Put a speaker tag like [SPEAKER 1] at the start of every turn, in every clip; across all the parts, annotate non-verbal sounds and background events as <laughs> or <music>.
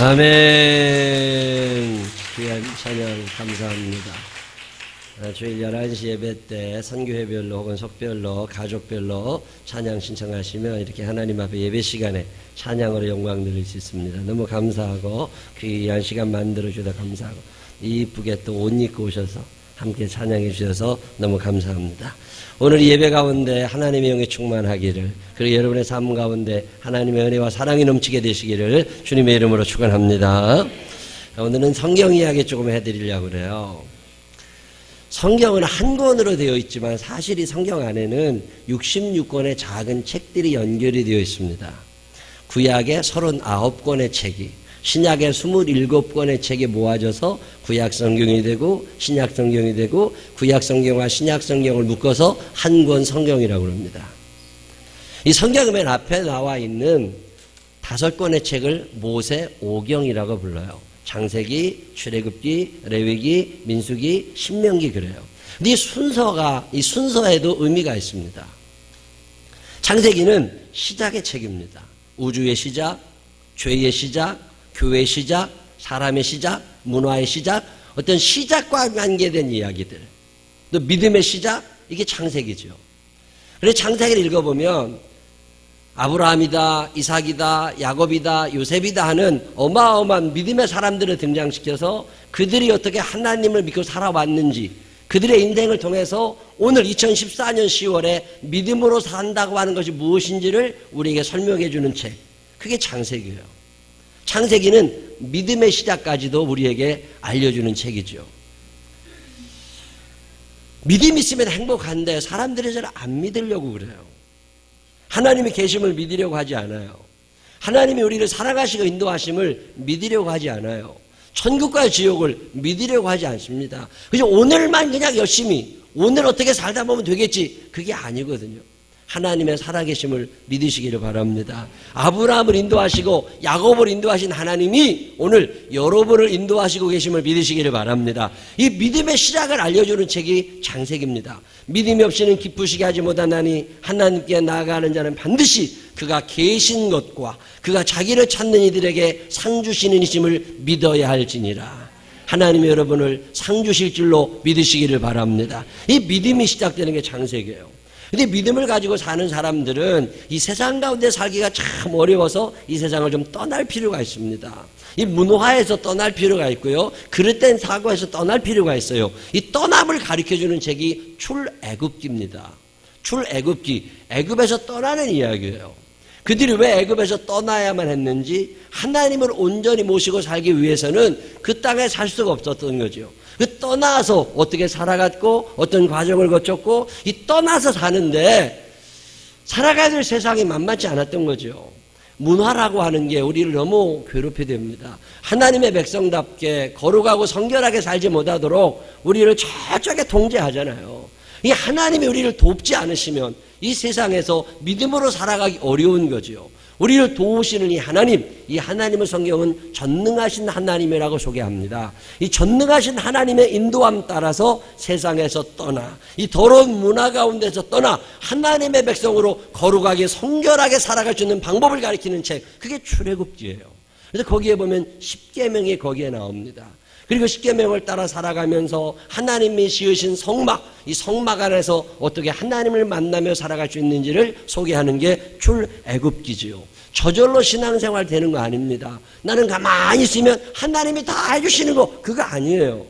[SPEAKER 1] 아멘. 귀한 찬양 감사합니다. 아, 주일 11시 예배 때 선교회별로 혹은 속별로 가족별로 찬양 신청하시면 이렇게 하나님 앞에 예배 시간에 찬양으로 영광 드릴 수 있습니다. 너무 감사하고 귀한 시간 만들어 주셔서 감사하고 이쁘게 또 옷 입고 오셔서 함께 찬양해 주셔서 너무 감사합니다. 오늘 예배 가운데 하나님의 영이 충만하기를 그리고 여러분의 삶 가운데 하나님의 은혜와 사랑이 넘치게 되시기를 주님의 이름으로 축원합니다. 오늘은 성경 이야기 조금 해드리려고 그래요. 성경은 한 권으로 되어 있지만 사실 이 성경 안에는 66권의 작은 책들이 연결이 되어 있습니다. 구약의 39권의 책이 신약의 27권의 책이 모아져서 구약 성경이 되고 신약 성경이 되고 구약 성경과 신약 성경을 묶어서 한 권 성경이라고 합니다. 이 성경 맨 앞에 나와 있는 다섯 권의 책을 모세 오경이라고 불러요. 창세기, 출애굽기, 레위기, 민수기, 신명기 그래요. 이 순서가 이 순서에도 의미가 있습니다. 창세기는 시작의 책입니다. 우주의 시작, 죄의 시작, 교회의 시작, 사람의 시작, 문화의 시작, 어떤 시작과 관계된 이야기들. 또 믿음의 시작, 이게 창세기죠. 그래서 창세기를 읽어보면 아브라함이다, 이삭이다, 야곱이다, 요셉이다 하는 어마어마한 믿음의 사람들을 등장시켜서 그들이 어떻게 하나님을 믿고 살아왔는지 그들의 인생을 통해서 오늘 2014년 10월에 믿음으로 산다고 하는 것이 무엇인지를 우리에게 설명해 주는 책. 그게 창세기예요. 창세기는 믿음의 시작까지도 우리에게 알려주는 책이죠. 믿음 있으면 행복한데 사람들이 잘 안 믿으려고 그래요. 하나님이 계심을 믿으려고 하지 않아요. 하나님이 우리를 살아가시고 인도하심을 믿으려고 하지 않아요. 천국과 지옥을 믿으려고 하지 않습니다. 그저 오늘만 그냥 열심히 오늘 어떻게 살다 보면 되겠지 그게 아니거든요. 하나님의 살아계심을 믿으시기를 바랍니다. 아브라함을 인도하시고 야곱을 인도하신 하나님이 오늘 여러분을 인도하시고 계심을 믿으시기를 바랍니다. 이 믿음의 시작을 알려주는 책이 창세기입니다. 믿음이 없이는 기쁘시게 하지 못하나니 하나님께 나아가는 자는 반드시 그가 계신 것과 그가 자기를 찾는 이들에게 상 주시는 이심을 믿어야 할지니라. 하나님이 여러분을 상 주실 줄로 믿으시기를 바랍니다. 이 믿음이 시작되는 게 창세기예요. 근데 믿음을 가지고 사는 사람들은 이 세상 가운데 살기가 참 어려워서 이 세상을 좀 떠날 필요가 있습니다. 이 문화에서 떠날 필요가 있고요. 그릇된 사고에서 떠날 필요가 있어요. 이 떠남을 가르쳐 주는 책이 출애굽기입니다. 출애굽기, 애굽에서 떠나는 이야기예요. 그들이 왜 애굽에서 떠나야만 했는지 하나님을 온전히 모시고 살기 위해서는 그 땅에 살 수가 없었던 거죠. 그 떠나서 어떻게 살아갔고 어떤 과정을 거쳤고 이 떠나서 사는데 살아가야 될 세상이 만만치 않았던 거죠. 문화라고 하는 게 우리를 너무 괴롭게 됩니다. 하나님의 백성답게 거룩하고 성결하게 살지 못하도록 우리를 저쪽에 통제하잖아요. 이 하나님이 우리를 돕지 않으시면 이 세상에서 믿음으로 살아가기 어려운 거죠. 우리를 도우시는 이 하나님, 이 하나님의 성경은 전능하신 하나님이라고 소개합니다. 이 전능하신 하나님의 인도함 따라서 세상에서 떠나, 이 더러운 문화 가운데서 떠나 하나님의 백성으로 거룩하게 성결하게 살아갈 수 있는 방법을 가리키는 책, 그게 출애굽기예요. 그래서 거기에 보면 십계명이 거기에 나옵니다. 그리고 십계명을 따라 살아가면서 하나님이 지으신 성막, 이 성막 안에서 어떻게 하나님을 만나며 살아갈 수 있는지를 소개하는 게 출애굽기지요. 저절로 신앙생활 되는 거 아닙니다. 나는 가만히 있으면 하나님이 다 해주시는 거 그거 아니에요.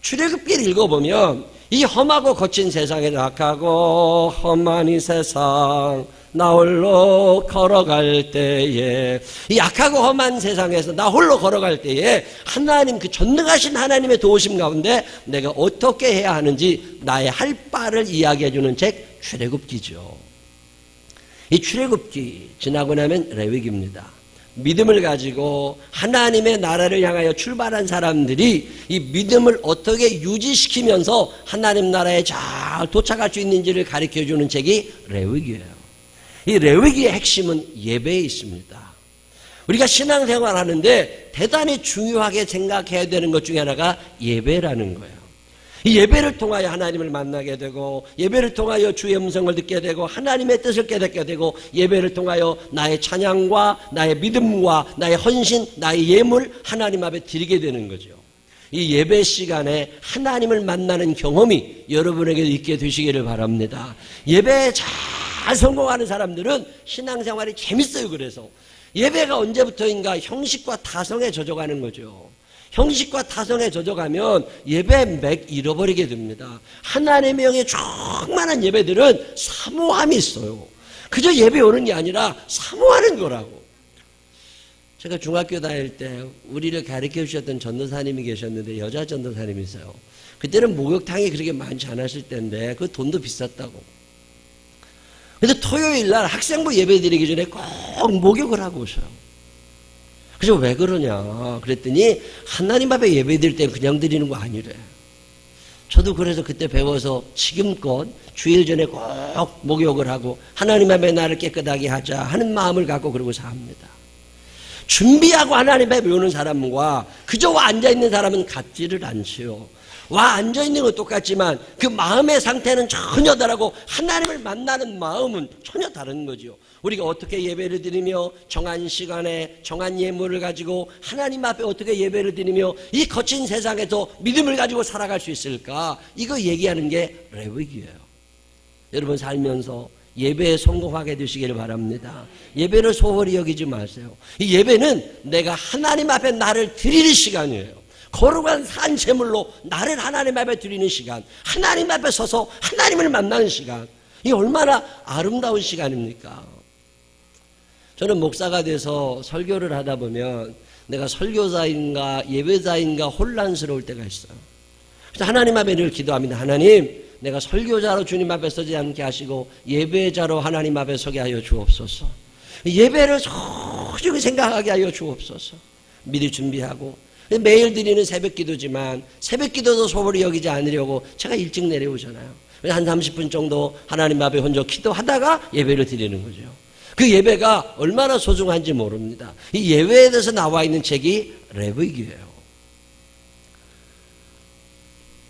[SPEAKER 1] 출애굽기를 읽어보면 이 험하고 거친 세상에 악하고 험한 이 세상 나 홀로 걸어갈 때에 이 약하고 험한 세상에서 나 홀로 걸어갈 때에 하나님 그 전능하신 하나님의 도우심 가운데 내가 어떻게 해야 하는지 나의 할 바를 이야기해 주는 책 출애굽기죠. 이 출애굽기 지나고 나면 레위기입니다. 믿음을 가지고 하나님의 나라를 향하여 출발한 사람들이 이 믿음을 어떻게 유지시키면서 하나님 나라에 잘 도착할 수 있는지를 가르쳐 주는 책이 레위기예요. 이 레위기의 핵심은 예배에 있습니다. 우리가 신앙생활 하는데 대단히 중요하게 생각해야 되는 것 중에 하나가 예배라는 거예요. 이 예배를 통하여 하나님을 만나게 되고 예배를 통하여 주의 음성을 듣게 되고 하나님의 뜻을 깨닫게 되고 예배를 통하여 나의 찬양과 나의 믿음과 나의 헌신, 나의 예물 하나님 앞에 드리게 되는 거죠. 이 예배 시간에 하나님을 만나는 경험이 여러분에게 있게 되시기를 바랍니다. 예배에 잘 성공하는 사람들은 신앙생활이 재밌어요. 그래서 예배가 언제부터인가 형식과 타성에 젖어가는 거죠. 형식과 타성에 젖어가면 예배 맥 잃어버리게 됩니다. 하나님의 영에 충만한 예배들은 사모함이 있어요. 그저 예배 오는 게 아니라 사모하는 거라고. 제가 중학교 다닐 때 우리를 가르쳐 주셨던 전도사님이 계셨는데 여자 전도사님이 있어요. 그때는 목욕탕이 그렇게 많지 않았을 때인데 그 돈도 비쌌다고. 근데 토요일 날 학생부 예배 드리기 전에 꼭 목욕을 하고 오셔요. 그래서 왜 그러냐 그랬더니 하나님 앞에 예배 드릴 때 그냥 드리는 거 아니래. 저도 그래서 그때 배워서 지금껏 주일 전에 꼭 목욕을 하고 하나님 앞에 나를 깨끗하게 하자 하는 마음을 갖고 그러고 삽니다. 준비하고 하나님 앞에 오는 사람과 그저 와 앉아있는 사람은 같지를 않지요. 와 앉아 있는 건 똑같지만 그 마음의 상태는 전혀 다르고 하나님을 만나는 마음은 전혀 다른 거죠. 우리가 어떻게 예배를 드리며 정한 시간에 정한 예물을 가지고 하나님 앞에 어떻게 예배를 드리며 이 거친 세상에서 믿음을 가지고 살아갈 수 있을까? 이거 얘기하는 게 레위기예요. 여러분 살면서 예배에 성공하게 되시기를 바랍니다. 예배를 소홀히 여기지 마세요. 이 예배는 내가 하나님 앞에 나를 드리는 시간이에요. 거룩한 산 제물로 나를 하나님 앞에 드리는 시간, 하나님 앞에 서서 하나님을 만나는 시간. 이 얼마나 아름다운 시간입니까? 저는 목사가 돼서 설교를 하다 보면 내가 설교자인가 예배자인가 혼란스러울 때가 있어요. 그래서 하나님 앞에 늘 기도합니다. 하나님, 내가 설교자로 주님 앞에 서지 않게 하시고 예배자로 하나님 앞에 서게 하여 주옵소서. 예배를 소중히 생각하게 하여 주옵소서. 미리 준비하고 매일 드리는 새벽 기도지만 새벽 기도도 소홀히 여기지 않으려고 제가 일찍 내려오잖아요. 한 30분 정도 하나님 앞에 혼자 기도하다가 예배를 드리는 거죠. 그 예배가 얼마나 소중한지 모릅니다. 이 예배에 대해서 나와 있는 책이 레위기예요.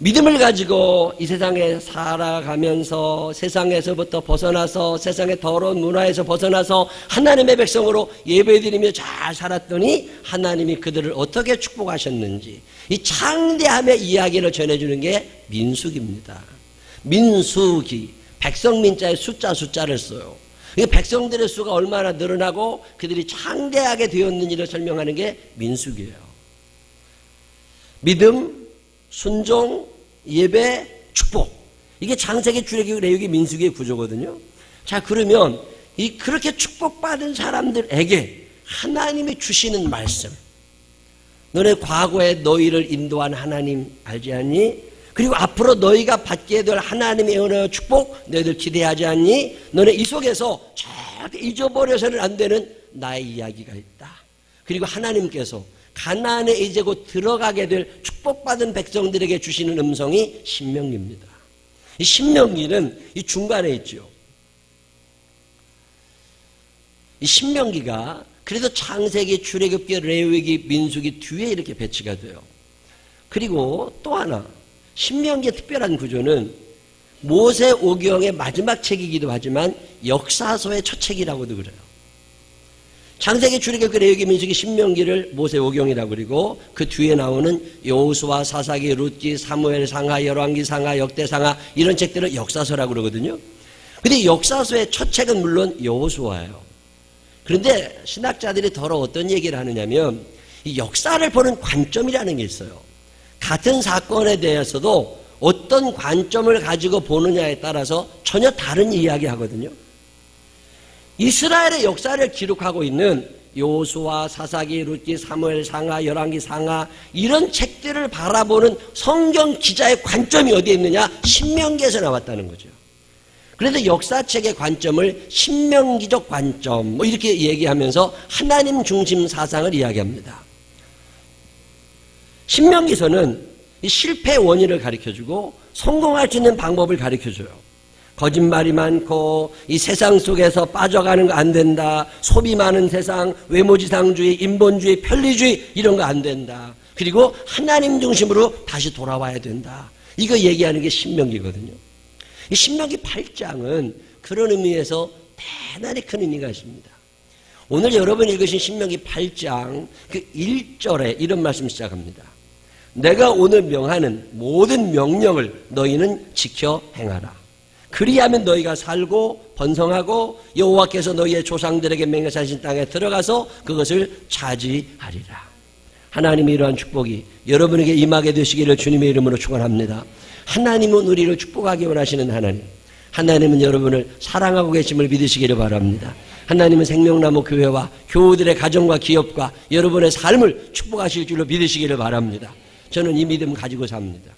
[SPEAKER 1] 믿음을 가지고 이 세상에 살아가면서 세상에서부터 벗어나서 세상의 더러운 문화에서 벗어나서 하나님의 백성으로 예배드리며 잘 살았더니 하나님이 그들을 어떻게 축복하셨는지 이 창대함의 이야기를 전해주는 게 민숙입니다. 민숙이 백성민자의 숫자 숫자를 써요. 이 백성들의 수가 얼마나 늘어나고 그들이 창대하게 되었는지를 설명하는 게 민숙이에요. 믿음, 순종, 예배, 축복. 이게 장세기 출애굽 레위기 민수기의 구조거든요. 자, 그러면 이 그렇게 축복받은 사람들에게 하나님이 주시는 말씀. 너네 과거에 너희를 인도한 하나님 알지 않니? 그리고 앞으로 너희가 받게 될 하나님의 은혜와 축복 너희들 기대하지 않니? 너네 이 속에서 절대 잊어버려서는 안 되는 나의 이야기가 있다. 그리고 하나님께서 가나안에 이제 곧 들어가게 될 축복받은 백성들에게 주시는 음성이 신명기입니다. 이 신명기는 이 중간에 있죠. 이 신명기가 그래서 창세기, 출애굽기, 레위기, 민수기 뒤에 이렇게 배치가 돼요. 그리고 또 하나 신명기의 특별한 구조는 모세 오경의 마지막 책이기도 하지만 역사서의 첫 책이라고도 그래요. 창세기 출애굽기 레위기 민수기 신명기를 모세 오경이라고 그리고 그 뒤에 나오는 여호수아 사사기 룻기 사무엘 상하 열왕기 상하 역대 상하 이런 책들을 역사서라고 그러거든요. 근데 역사서의 첫 책은 물론 여호수아예요. 그런데 신학자들이 더러 어떤 얘기를 하느냐면 이 역사를 보는 관점이라는 게 있어요. 같은 사건에 대해서도 어떤 관점을 가지고 보느냐에 따라서 전혀 다른 이야기 하거든요. 이스라엘의 역사를 기록하고 있는 요수와 사사기, 룻기, 사무엘 상하, 열왕기 상하 이런 책들을 바라보는 성경 기자의 관점이 어디에 있느냐? 신명기에서 나왔다는 거죠. 그래서 역사책의 관점을 신명기적 관점 뭐 이렇게 얘기하면서 하나님 중심 사상을 이야기합니다. 신명기서는 실패 원인을 가르쳐주고 성공할 수 있는 방법을 가르쳐줘요. 거짓말이 많고 이 세상 속에서 빠져가는 거 안 된다. 소비 많은 세상, 외모지상주의, 인본주의, 편리주의 이런 거 안 된다. 그리고 하나님 중심으로 다시 돌아와야 된다. 이거 얘기하는 게 신명기거든요. 이 신명기 8장은 그런 의미에서 대단히 큰 의미가 있습니다. 오늘 여러분이 읽으신 신명기 8장 그 1절에 이런 말씀 시작합니다. 내가 오늘 명하는 모든 명령을 너희는 지켜 행하라. 그리하면 너희가 살고 번성하고 여호와께서 너희의 조상들에게 맹세하신 땅에 들어가서 그것을 차지하리라. 하나님의 이러한 축복이 여러분에게 임하게 되시기를 주님의 이름으로 축원합니다. 하나님은 우리를 축복하기 원하시는 하나님. 하나님은 여러분을 사랑하고 계심을 믿으시기를 바랍니다. 하나님은 생명나무 교회와 교우들의 가정과 기업과 여러분의 삶을 축복하실 줄로 믿으시기를 바랍니다. 저는 이 믿음 가지고 삽니다.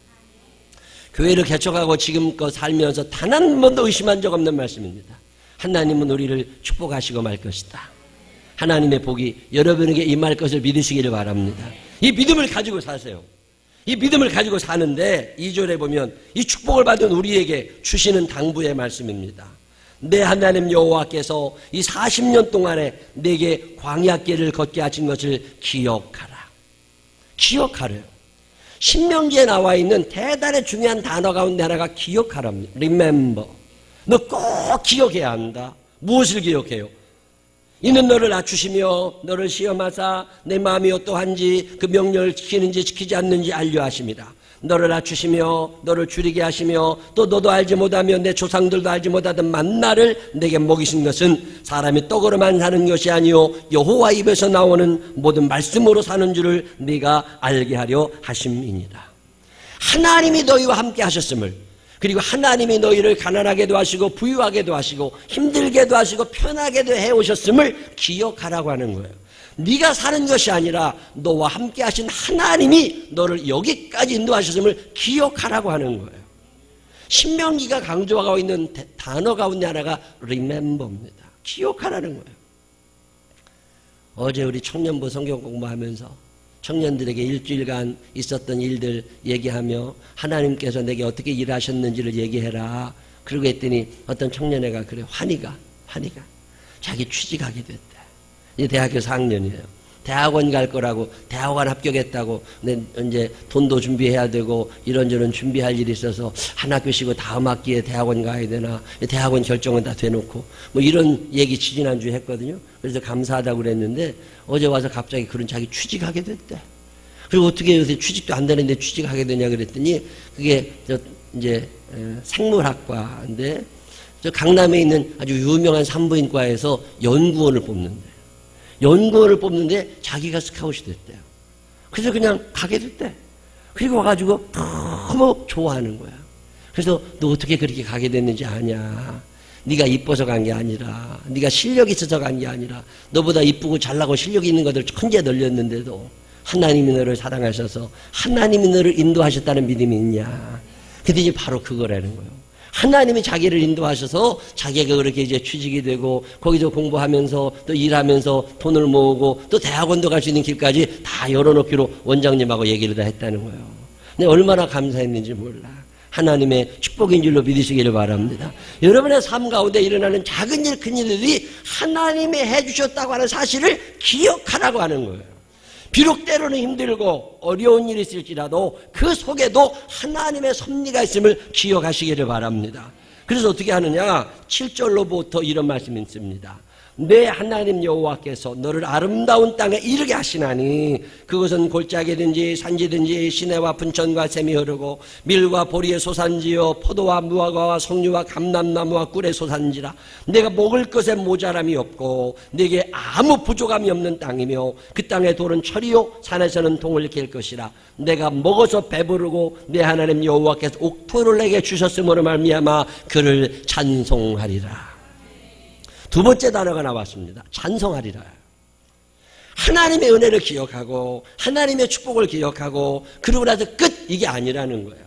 [SPEAKER 1] 교회를 개척하고 지금껏 살면서 단 한 번도 의심한 적 없는 말씀입니다. 하나님은 우리를 축복하시고 말 것이다. 하나님의 복이 여러분에게 임할 것을 믿으시기를 바랍니다. 이 믿음을 가지고 사세요. 이 믿음을 가지고 사는데 2절에 보면 이 축복을 받은 우리에게 주시는 당부의 말씀입니다. 내 하나님 여호와께서 이 40년 동안에 내게 광야길을 걷게 하신 것을 기억하라. 기억하래요. 신명기에 나와 있는 대단히 중요한 단어 가운데 하나가 기억하랍니다. remember. 너 꼭 기억해야 한다. 무엇을 기억해요? 이는 너를 낮추시며 너를 시험하사 내 마음이 어떠한지 그 명령을 지키는지 지키지 않는지 알려 하십니다. 너를 낮추시며 너를 줄이게 하시며 또 너도 알지 못하며 내 조상들도 알지 못하던 만나를 내게 먹이신 것은 사람이 떡으로만 사는 것이 아니요 여호와 입에서 나오는 모든 말씀으로 사는 줄을 네가 알게 하려 하심이니라. 하나님이 너희와 함께 하셨음을 그리고 하나님이 너희를 가난하게도 하시고 부유하게도 하시고 힘들게도 하시고 편하게도 해 오셨음을 기억하라고 하는 거예요. 네가 사는 것이 아니라 너와 함께 하신 하나님이 너를 여기까지 인도하셨음을 기억하라고 하는 거예요. 신명기가 강조하고 있는 단어 가운데 하나가 remember입니다. 기억하라는 거예요. 어제 우리 청년부 성경 공부하면서 청년들에게 일주일간 있었던 일들 얘기하며 하나님께서 내게 어떻게 일하셨는지를 얘기해라. 그러고 했더니 어떤 청년애가 그래 환희가 환희가 자기 취직하게 됐대. 이제 대학교 4학년이에요. 대학원 갈 거라고 대학원 합격했다고 근데 이제 돈도 준비해야 되고 이런저런 준비할 일이 있어서 한 학교 쉬고 다음 학기에 대학원 가야 되나 대학원 결정은 다 돼놓고 뭐 이런 얘기 지지난주에 했거든요 그래서 감사하다고 그랬는데 어제 와서 갑자기 그런 자기 취직하게 됐대 그리고 어떻게 요새 취직도 안 되는데 취직하게 되냐 그랬더니 그게 저 이제 생물학과인데 저 강남에 있는 아주 유명한 산부인과에서 연구원을 뽑는데 연구원을 뽑는데 자기가 스카웃이 됐대요. 그래서 그냥 가게 됐대. 그리고 와가지고 너무 좋아하는 거야. 그래서 너 어떻게 그렇게 가게 됐는지 아냐. 네가 이뻐서 간 게 아니라 네가 실력이 있어서 간 게 아니라 너보다 이쁘고 잘나고 실력이 있는 것들 천재 널렸는데도 하나님이 너를 사랑하셔서 하나님이 너를 인도하셨다는 믿음이 있냐. 근데 이제 바로 그거라는 거예요. 하나님이 자기를 인도하셔서 자기가 그렇게 이제 취직이 되고 거기서 공부하면서 또 일하면서 돈을 모으고 또 대학원도 갈 수 있는 길까지 다 열어놓기로 원장님하고 얘기를 다 했다는 거예요. 근데 얼마나 감사했는지 몰라. 하나님의 축복인 줄로 믿으시기를 바랍니다. 여러분의 삶 가운데 일어나는 작은 일, 큰 일들이 하나님이 해주셨다고 하는 사실을 기억하라고 하는 거예요. 비록 때로는 힘들고 어려운 일이 있을지라도 그 속에도 하나님의 섭리가 있음을 기억하시기를 바랍니다. 그래서 어떻게 하느냐? 7절로부터 이런 말씀이 있습니다. 내 하나님 여호와께서 너를 아름다운 땅에 이르게 하시나니 그것은 골짜기든지 산지든지 시내와 분천과 샘이 흐르고 밀과 보리의 소산지요 포도와 무화과와 석류와 감람나무와 꿀의 소산지라. 내가 먹을 것에 모자람이 없고 내게 아무 부족함이 없는 땅이며 그 땅의 돌은 철이요 산에서는 동을 갤 것이라. 내가 먹어서 배부르고 내 하나님 여호와께서 옥토를 내게 주셨음으로 말미암아 그를 찬송하리라 두 번째 단어가 나왔습니다. 찬송하리라. 하나님의 은혜를 기억하고 하나님의 축복을 기억하고 그러고 나서 끝 이게 아니라는 거예요.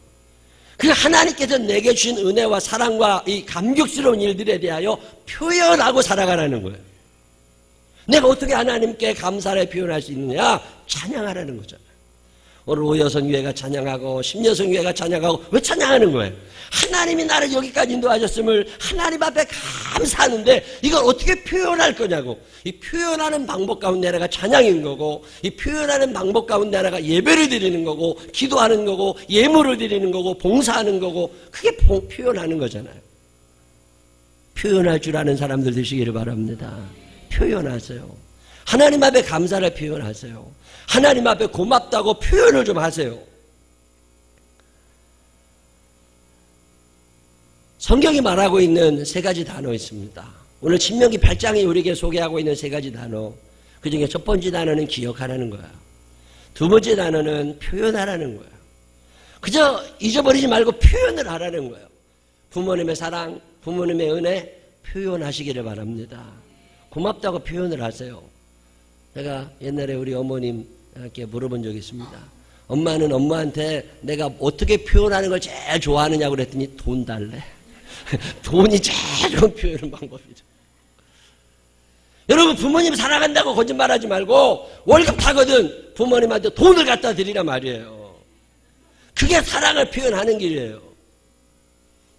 [SPEAKER 1] 그 하나님께서 내게 주신 은혜와 사랑과 이 감격스러운 일들에 대하여 표현하고 살아가라는 거예요. 내가 어떻게 하나님께 감사를 표현할 수 있느냐? 찬양하라는 거잖아요. 오늘 오여성교회가 찬양하고 심여성교회가 찬양하고 왜 찬양하는 거예요? 하나님이 나를 여기까지 인도하셨음을 하나님 앞에 감사하는데 이걸 어떻게 표현할 거냐고. 이 표현하는 방법 가운데 하나가 찬양인 거고 이 표현하는 방법 가운데 하나가 예배를 드리는 거고 기도하는 거고 예물을 드리는 거고 봉사하는 거고 그게 봉- 표현하는 거잖아요. 표현할 줄 아는 사람들 되시기를 바랍니다. 표현하세요. 하나님 앞에 감사를 표현하세요 하나님 앞에 고맙다고 표현을 좀 하세요 성경이 말하고 있는 세 가지 단어 있습니다. 오늘 신명기 8장이 우리에게 소개하고 있는 세 가지 단어. 그 중에 첫 번째 단어는 기억하라는 거야. 두 번째 단어는 표현하라는 거야. 그저 잊어버리지 말고 표현을 하라는 거예요. 부모님의 사랑, 부모님의 은혜 표현하시기를 바랍니다. 고맙다고 표현을 하세요. 내가 옛날에 우리 어머님께 물어본 적이 있습니다. 엄마는 엄마한테 내가 어떻게 표현하는 걸 제일 좋아하느냐고 그랬더니 돈 달래. <laughs> 돈이 제일 좋은 표현 방법이죠. 여러분 부모님 사랑한다고 거짓말하지 말고 월급 타거든 부모님한테 돈을 갖다 드리라 말이에요. 그게 사랑을 표현하는 길이에요.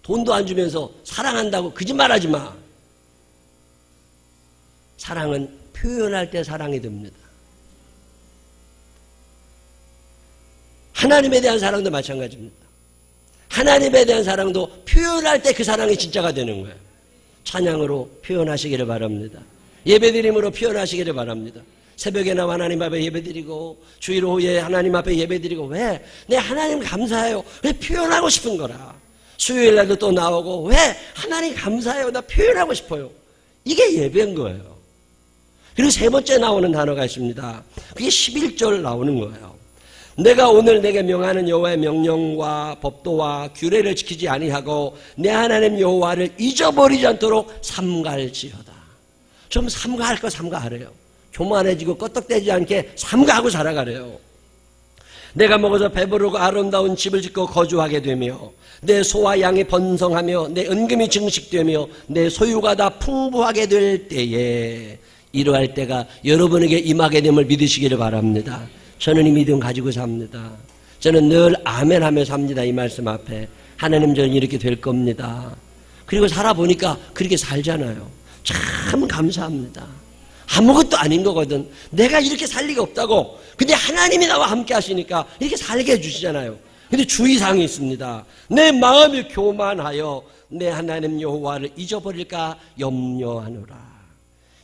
[SPEAKER 1] 돈도 안 주면서 사랑한다고 거짓말하지 마. 사랑은 표현할 때 사랑이 됩니다. 하나님에 대한 사랑도 마찬가지입니다. 하나님에 대한 사랑도 표현할 때 그 사랑이 진짜가 되는 거예요. 찬양으로 표현하시기를 바랍니다. 예배드림으로 표현하시기를 바랍니다. 새벽에 나와 하나님 앞에 예배드리고 주일 오후에 하나님 앞에 예배드리고 왜? 내 하나님 감사해요. 왜 표현하고 싶은 거라. 수요일 날도 또 나오고 왜? 하나님 감사해요. 나 표현하고 싶어요. 이게 예배인 거예요. 그리고 세 번째 나오는 단어가 있습니다. 그게 11절 나오는 거예요. 내가 오늘 내게 명하는 여호와의 명령과 법도와 규례를 지키지 아니하고 내 하나님 여호와를 잊어버리지 않도록 삼갈지어다. 좀 삼가할 거 삼가하래요. 교만해지고 껐떡대지 않게 삼가하고 살아가래요. 내가 먹어서 배부르고 아름다운 집을 짓고 거주하게 되며 내 소와 양이 번성하며 내 은금이 증식되며 내 소유가 다 풍부하게 될 때에 이러할 때가 여러분에게 임하게 됨을 믿으시기를 바랍니다. 저는 이 믿음 가지고 삽니다. 저는 늘 아멘 하며 삽니다. 이 말씀 앞에. 하나님 저는 이렇게 될 겁니다. 그리고 살아보니까 그렇게 살잖아요. 참 감사합니다. 아무것도 아닌 거거든. 내가 이렇게 살 리가 없다고. 근데 하나님이 나와 함께 하시니까 이렇게 살게 해주시잖아요. 근데 주의사항이 있습니다. 내 마음이 교만하여 내 하나님 여호와를 잊어버릴까 염려하노라.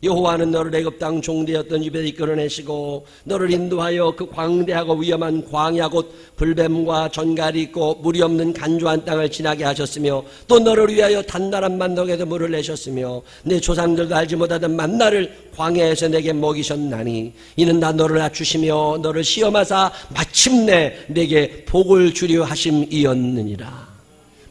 [SPEAKER 1] 여호와는 너를 애굽 땅 종되었던 집에 이끌어내시고 너를 인도하여 그 광대하고 위험한 광야 곧 불뱀과 전갈이 있고 물이 없는 간조한 땅을 지나게 하셨으며 또 너를 위하여 단단한 만덕에서 물을 내셨으며 내 조상들도 알지 못하던 만나를 광야에서 내게 먹이셨나니 이는 나 너를 낮추시며 너를 시험하사 마침내 내게 복을 주려 하심이었느니라.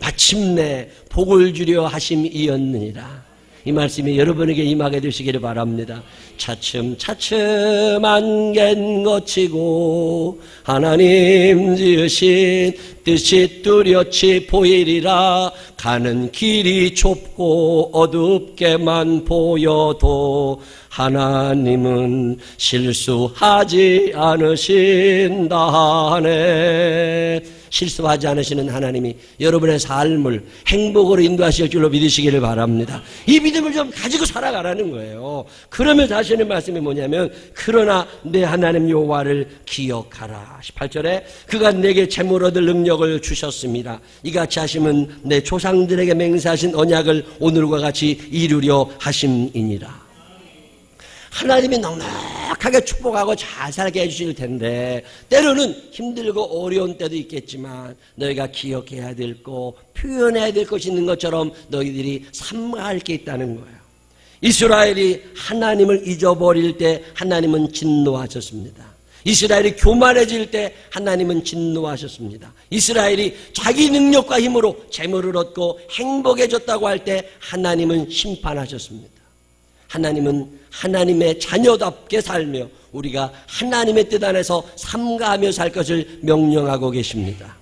[SPEAKER 1] 마침내 복을 주려 하심이었느니라 이 말씀이 여러분에게 임하게 되시기를 바랍니다. 차츰 차츰 안갠 거치고 하나님 지으신 뜻이 뚜렷이 보이리라 가는 길이 좁고 어둡게만 보여도 하나님은 실수하지 않으신다 하네 실수하지 않으시는 하나님이 여러분의 삶을 행복으로 인도하실 줄로 믿으시기를 바랍니다. 이 믿음을 좀 가지고 살아가라는 거예요. 그러면서 하시는 말씀이 뭐냐면 그러나 내 하나님 여호와를 기억하라. 18절에 그가 내게 재물 얻을 능력을 주셨습니다. 이같이 하심은 내 조상들에게 맹세하신 언약을 오늘과 같이 이루려 하심이니라. 하나님이 넉넉하게 축복하고 잘 살게 해주실 텐데 때로는 힘들고 어려운 때도 있겠지만 너희가 기억해야 될 거, 표현해야 될 것이 있는 것처럼 너희들이 삼가할 게 있다는 거예요. 이스라엘이 하나님을 잊어버릴 때 하나님은 진노하셨습니다. 이스라엘이 교만해질 때 하나님은 진노하셨습니다. 이스라엘이 자기 능력과 힘으로 재물을 얻고 행복해졌다고 할 때 하나님은 심판하셨습니다. 하나님은 하나님의 자녀답게 살며 우리가 하나님의 뜻 안에서 삼가하며 살 것을 명령하고 계십니다.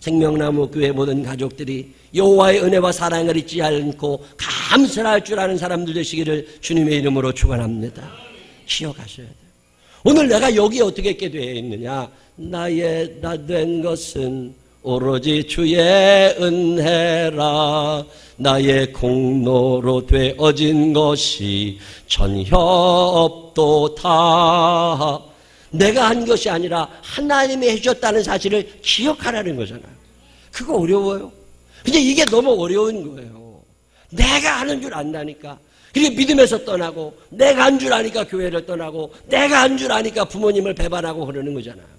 [SPEAKER 1] 생명나무 교회 모든 가족들이 여호와의 은혜와 사랑을 잊지 않고 감사할 줄 아는 사람들 되시기를 주님의 이름으로 축원합니다. 기억하셔야 돼요. 오늘 내가 여기 어떻게 있게 되어 있느냐? 나의 나 된 것은 오로지 주의 은혜라. 나의 공로로 되어진 것이 전혀 없도다. 내가 한 것이 아니라 하나님이 해주셨다는 사실을 기억하라는 거잖아요. 그거 어려워요. 근데 이게 너무 어려운 거예요. 내가 하는 줄 안다니까. 그리고 믿음에서 떠나고, 내가 한 줄 아니까 교회를 떠나고, 내가 한 줄 아니까 부모님을 배반하고 그러는 거잖아요.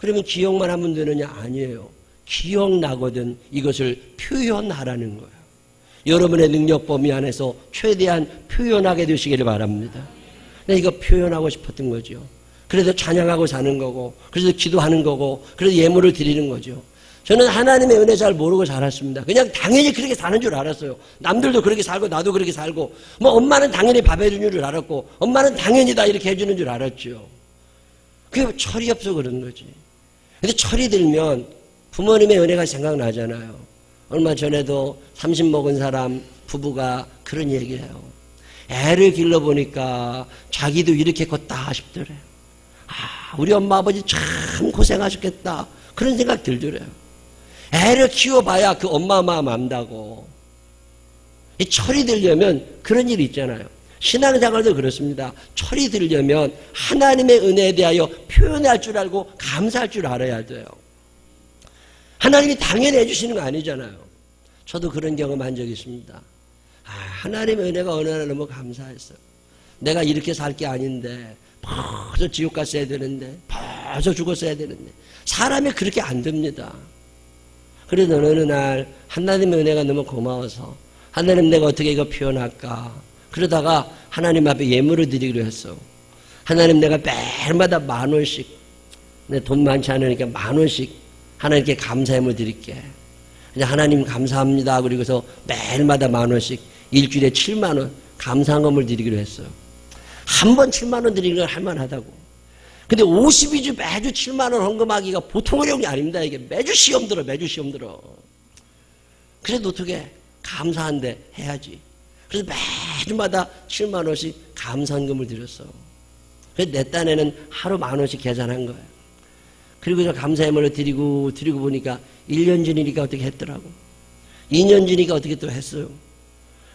[SPEAKER 1] 그러면 기억만 하면 되느냐? 아니에요. 기억나거든 이것을 표현하라는 거예요. 여러분의 능력 범위 안에서 최대한 표현하게 되시기를 바랍니다. 내 이거 표현하고 싶었던 거죠. 그래서 찬양하고 사는 거고, 그래서 기도하는 거고, 그래서 예물을 드리는 거죠. 저는 하나님의 은혜 잘 모르고 살았습니다. 그냥 당연히 그렇게 사는 줄 알았어요. 남들도 그렇게 살고, 나도 그렇게 살고, 뭐 엄마는 당연히 밥 해주는 줄 알았고, 엄마는 당연히 다 이렇게 해주는 줄 알았죠. 그게 철이 없어 그런 거지. 근데 철이 들면 부모님의 은혜가 생각나잖아요. 얼마 전에도 30 먹은 사람 부부가 그런 얘기해요. 애를 길러보니까 자기도 이렇게 컸다 싶더래요. 아, 우리 엄마 아버지 참 고생하셨겠다. 그런 생각 들더래요. 애를 키워봐야 그 엄마 마음 안다고. 이 철이 들려면 그런 일이 있잖아요. 신앙생활도 그렇습니다. 철이 들려면 하나님의 은혜에 대하여 표현할 줄 알고 감사할 줄 알아야 돼요. 하나님이 당연히 해주시는 거 아니잖아요. 저도 그런 경험한 적이 있습니다. 아, 하나님의 은혜가 어느 날 너무 감사했어요. 내가 이렇게 살 게 아닌데, 벌써 지옥 갔어야 되는데, 벌써 죽었어야 되는데, 사람이 그렇게 안 됩니다. 그래도 어느 날 하나님의 은혜가 너무 고마워서, 하나님 내가 어떻게 이거 표현할까? 그러다가 하나님 앞에 예물을 드리기로 했어. 하나님 내가 매일마다 만 원씩, 내 돈 많지 않으니까 만 원씩 하나님께 감사 예물 드릴게. 이제 하나님 감사합니다. 그리고서 매일마다 만 원씩 일주일에 7만 원 감사한금을 드리기로 했어요. 한 번 7만 원 드리는 건 할만하다고. 근데 52주 매주 7만 원 헌금하기가 보통 어려운 게 아닙니다. 이게 매주 시험 들어, 매주 시험 들어. 그래도 어떻게 감사한데 해야지. 그래서 매주마다 7만 원씩 감사한금을 드렸어. 그래서 내 딴에는 하루 만 원씩 계산한 거예요. 그리고 저 감사의물을 드리고 드리고 보니까 1년 전이니까 어떻게 했더라고. 2년 전이니까 어떻게 또 했어요.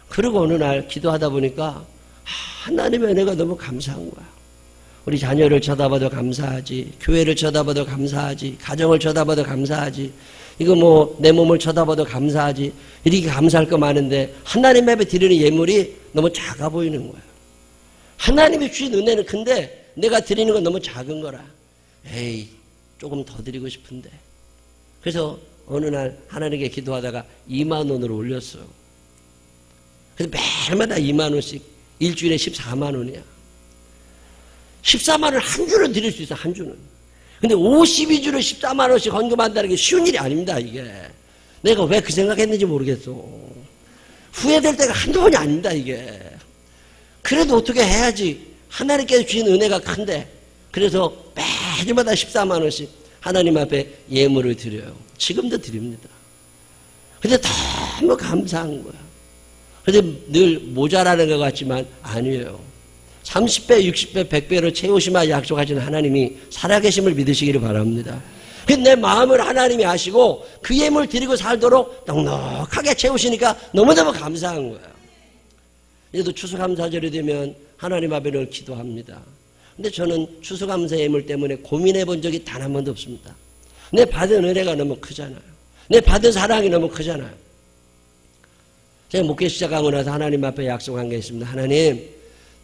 [SPEAKER 1] 그리고 어느 날 기도하다 보니까 하나님의 은혜가 너무 감사한 거야. 우리 자녀를 쳐다봐도 감사하지, 교회를 쳐다봐도 감사하지, 가정을 쳐다봐도 감사하지, 이거 뭐 내 몸을 쳐다봐도 감사하지, 이렇게 감사할 거 많은데 하나님 앞에 드리는 예물이 너무 작아 보이는 거야. 하나님이 주신 은혜는 큰데 내가 드리는 건 너무 작은 거라. 에이, 조금 더 드리고 싶은데. 그래서 어느 날 하나님께 기도하다가 2만 원으로 올렸어. 그래서 매일마다 2만 원씩 일주일에 14만 원이야. 14만 원을 한 주는 드릴 수 있어, 한 주는. 근데 52주를 14만 원씩 헌금한다는 게 쉬운 일이 아닙니다, 이게. 내가 왜 그 생각했는지 모르겠어. 후회될 때가 한두 번이 아닙니다, 이게. 그래도 어떻게 해야지. 하나님께서 주신 은혜가 큰데. 그래서 매주마다 14만 원씩 하나님 앞에 예물을 드려요. 지금도 드립니다. 근데 너무 감사한 거야. 근데 늘 모자라는 것 같지만 아니에요. 30배, 60배, 100배로 채우시마 약속하신 하나님이 살아계심을 믿으시기를 바랍니다. 내 마음을 하나님이 아시고 그 예물 드리고 살도록 넉넉하게 채우시니까 너무너무 감사한 거예요. 이제도 추수감사절이 되면 하나님 앞에 늘 기도합니다. 근데 저는 추수감사 예물 때문에 고민해 본 적이 단 한 번도 없습니다. 내 받은 은혜가 너무 크잖아요. 내 받은 사랑이 너무 크잖아요. 제가 목회 시작하고 나서 하나님 앞에 약속한 게 있습니다. 하나님,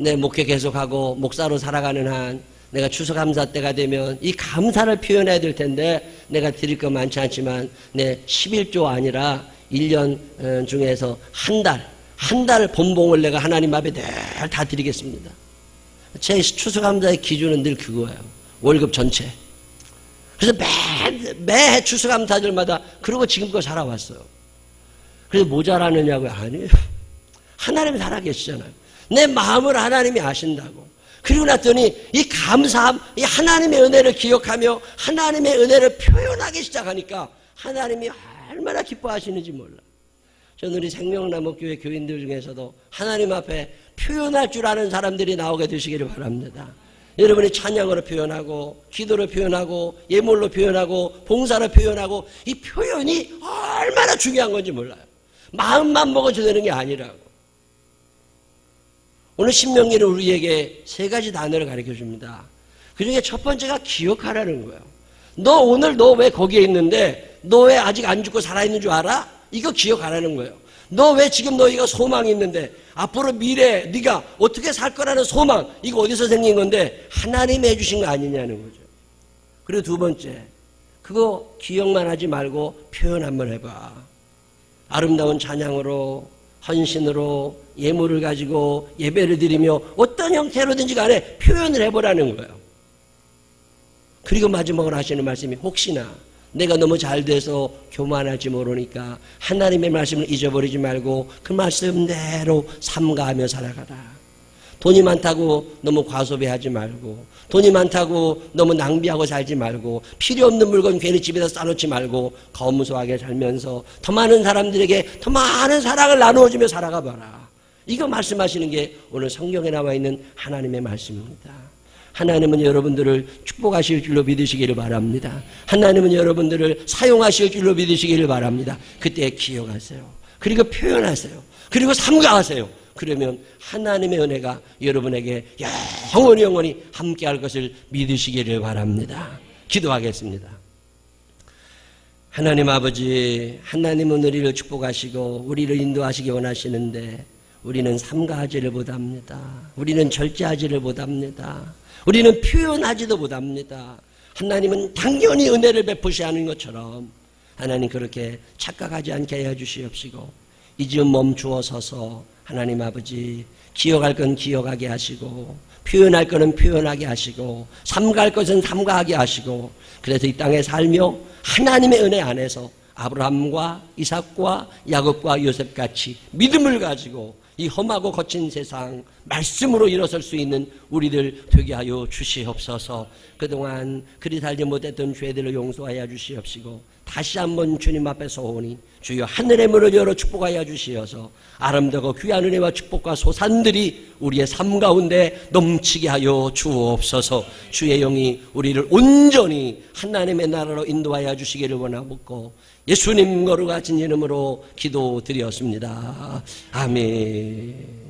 [SPEAKER 1] 내 목회 계속하고 목사로 살아가는 한 내가 추수감사 때가 되면 이 감사를 표현해야 될 텐데 내가 드릴 거 많지 않지만 내 11조 아니라 1년 어, 중에서 한 달, 한 달 본봉을 내가 하나님 앞에 늘 다 드리겠습니다. 제 추수감사의 기준은 늘 그거예요. 월급 전체. 그래서 매, 매 추수감사절마다 그러고 지금껏 살아왔어요. 그래서 모자라느냐고요? 아니에요. 하나님이 살아계시잖아요. 내 마음을 하나님이 아신다고. 그리고 났더니 이 감사함, 이 하나님의 은혜를 기억하며 하나님의 은혜를 표현하기 시작하니까 하나님이 얼마나 기뻐하시는지 몰라. 저는 우리 생명나무 교회 교인들 중에서도 하나님 앞에 표현할 줄 아는 사람들이 나오게 되시기를 바랍니다. 여러분이 찬양으로 표현하고 기도로 표현하고 예물로 표현하고 봉사로 표현하고 이 표현이 얼마나 중요한 건지 몰라요. 마음만 먹어도 되는 게 아니라고. 오늘 신명기는 우리에게 세 가지 단어를 가르쳐 줍니다. 그 중에 첫 번째가 기억하라는 거예요. 너 오늘 너 왜 거기에 있는데 너 왜 아직 안 죽고 살아있는 줄 알아? 이거 기억하라는 거예요. 너 왜 지금 너희가 소망이 있는데 앞으로 미래 네가 어떻게 살 거라는 소망 이거 어디서 생긴 건데 하나님이 해주신 거 아니냐는 거죠. 그리고 두 번째 그거 기억만 하지 말고 표현 한번 해봐. 아름다운 찬양으로 헌신으로 예물을 가지고 예배를 드리며 어떤 형태로든지 간에 표현을 해보라는 거예요. 그리고 마지막으로 하시는 말씀이 혹시나 내가 너무 잘 돼서 교만할지 모르니까 하나님의 말씀을 잊어버리지 말고 그 말씀대로 삼가하며 살아가라. 돈이 많다고 너무 과소비하지 말고 돈이 많다고 너무 낭비하고 살지 말고 필요 없는 물건 괜히 집에다 싸놓지 말고 검소하게 살면서 더 많은 사람들에게 더 많은 사랑을 나누어주며 살아가 봐라. 이거 말씀하시는 게 오늘 성경에 나와 있는 하나님의 말씀입니다. 하나님은 여러분들을 축복하실 줄로 믿으시기를 바랍니다. 하나님은 여러분들을 사용하실 줄로 믿으시기를 바랍니다. 그때 기억하세요. 그리고 표현하세요. 그리고 삼가하세요. 그러면 하나님의 은혜가 여러분에게 영원히 영원히 함께할 것을 믿으시기를 바랍니다. 기도하겠습니다. 하나님 아버지, 하나님은 우리를 축복하시고 우리를 인도하시기 원하시는데 우리는 삼가하지를 못합니다. 우리는 절제하지를 못합니다. 우리는 표현하지도 못합니다. 하나님은 당연히 은혜를 베푸시 하는 것처럼 하나님 그렇게 착각하지 않게 해 주시옵시고 이제 멈추어 서서 하나님 아버지 기억할 건 기억하게 하시고 표현할 것은 표현하게 하시고 삼가할 것은 삼가하게 하시고 그래서 이 땅에 살며 하나님의 은혜 안에서 아브라함과 이삭과 야곱과 요셉 같이 믿음을 가지고 이 험하고 거친 세상 말씀으로 일어설 수 있는 우리들 되게 하여 주시옵소서. 그동안 그리 살지 못했던 죄들을 용서하여 주시옵시고 다시 한번 주님 앞에 서오니 주여 하늘의 문을 열어 축복하여 주시어서 아름다고 귀한 은혜와 축복과 소산들이 우리의 삶 가운데 넘치게 하여 주옵소서. 주의 영이 우리를 온전히 하나님의 나라로 인도하여 주시기를 원하고 예수님 거룩하신 이름으로 기도드렸습니다. 아멘.